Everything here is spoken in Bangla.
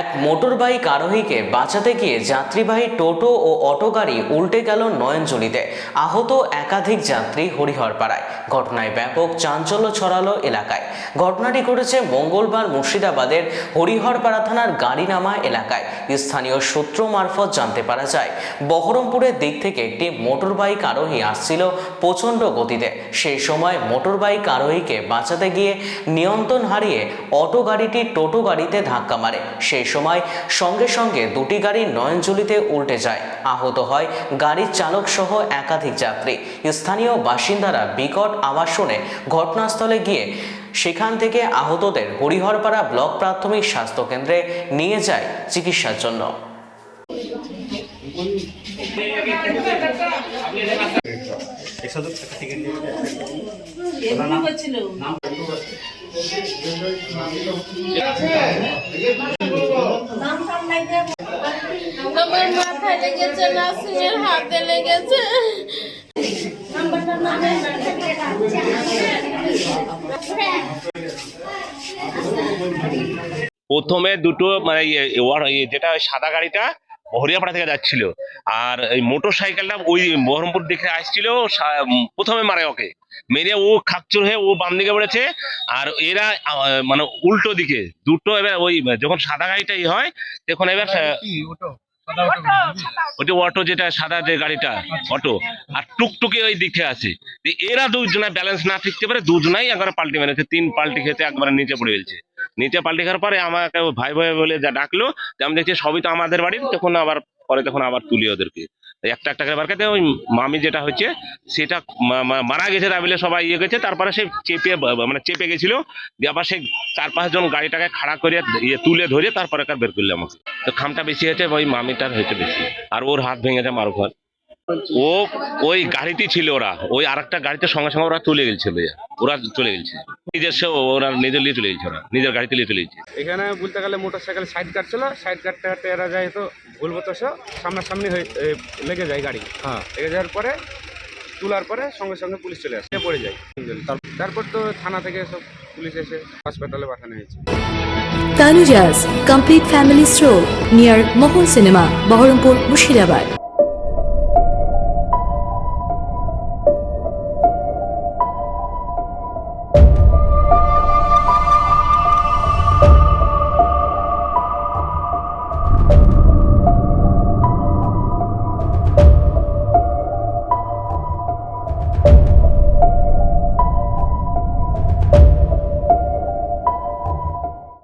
এক মোটরবাইক আরোহীকে বাঁচাতে গিয়ে যাত্রীবাহী টোটো ও অটো গাড়ি উল্টে গেল নয়নজলিতে। আহত একাধিক যাত্রী হরিহরপাড়ায়। ঘটনায় ব্যাপক চাঞ্চল্য ছড়ালো এলাকায়। ঘটনাটি ঘটেছে মঙ্গলবার মুর্শিদাবাদের হরিহরপাড়া থানার গাড়িনামা এলাকায়। স্থানীয় সূত্র মারফত জানতে পারা যায়, বহরমপুরের দিক থেকে একটি মোটরবাইক আরোহী আসছিল প্রচণ্ড গতিতে। সেই সময় মোটরবাইক আরোহীকে বাঁচাতে গিয়ে নিয়ন্ত্রণ হারিয়ে অটো গাড়িটি টোটো গাড়িতে ধাক্কা মারে। সেই সময় সঙ্গে সঙ্গে দুটি গাড়ি নয়নজলিতে উল্টে যায়। আহত হয় গাড়ির চালক সহ একাধিক যাত্রী। স্থানীয় বাসিন্দারা বিকট আওয়াজ শুনে ঘটনাস্থলে গিয়ে সেখান থেকে আহতদের হরিহরপাড়া ব্লক প্রাথমিক স্বাস্থ্য কেন্দ্রে নিয়ে যায় চিকিৎসার জন্য। আমার মাথায় লেগেছে নাসিমের হাতে লেগেছে। প্রথমে দুটো মানে ইয়ে- ওয়ার- ইয়ে যেটা ওই সাদা গাড়িটা হরিয়াপাড়া থেকে যাচ্ছিল। আর এই মোটর সাইকেলটা ওই বহরমপুর দিকে আসছিল প্রথমে মারে ওকে। মেরে ও খাকচুর হয়ে ও বাম দিকে পড়েছে। আর এরা মানে উল্টো দিকে দুটো এবার ওই যখন সাদা গাড়িটা ই হয় তখন এবার ওটা? অটো যেটা সাদা যে গাড়িটা অটো। আর টুকটুকি ওই দিকে আছে। এরা দুজনে ব্যালেন্স না ঠিকতে পারে দুজনাই একবারে পাল্টি মেরেছে। তিন পাল্টি খেতে একবারে নিচে পড়ে গেছে। নিচে পাল্টি খাওয়ার পরে আমাকে ভাই ভাই বলে যা ডাকলো আমি দেখছি সবই তো আমাদের বাড়ির, তখন আবার, পরে তখন আবার তুলি ওদেরকে। একটা একটা করে বার করতে ওই মামি যেটা হচ্ছে, সেটা মারা গেছে তাই বলে সবাই ইয়ে গেছে তারপরে সে চেপে মানে চেপে গেছিল, দিয়ে আবার সে চার পাঁচজন গাড়িটাকে খাড়া করে ইয়ে তুলে ধরে তারপরে বের করলে আমাকে। তো খামটা বেশি হয়েছে, ওই মামিটার হয়েছে বেশি, আর ওর হাত ভেঙেছে ঘর ও ওই গাড়িতে ছিল ওরা। ওই আরেকটা গাড়িতে সঙ্গে সঙ্গে ওরা চলে গেছিল ওরা চলে গেছে নিজের নিজস্ব ওরা নিজের নিয়ে চলে গেছে ওরা। নিজের গাড়িতে নিয়ে চলে গেছে এখানে বলতে গেলে মোটর সাইকেল সাইড কাটছিল সাইড কাটতে কাটতে এরা যায় তো ভুলবত সামনাসামনি হয়ে লেগে যায় গাড়ি। হ্যাঁ। লেগে যাওয়ার পরে তোলার পরে সঙ্গে সঙ্গে পুলিশ চলে আসে। পড়ে যায়। তার- তারপর তো থানা থেকে সব পুলিশ এসে হাসপাতালে পাঠানো হয়েছে। Tanujas Complete Family Stroll near Mohol Cinema, Baharampur, Mushirabad.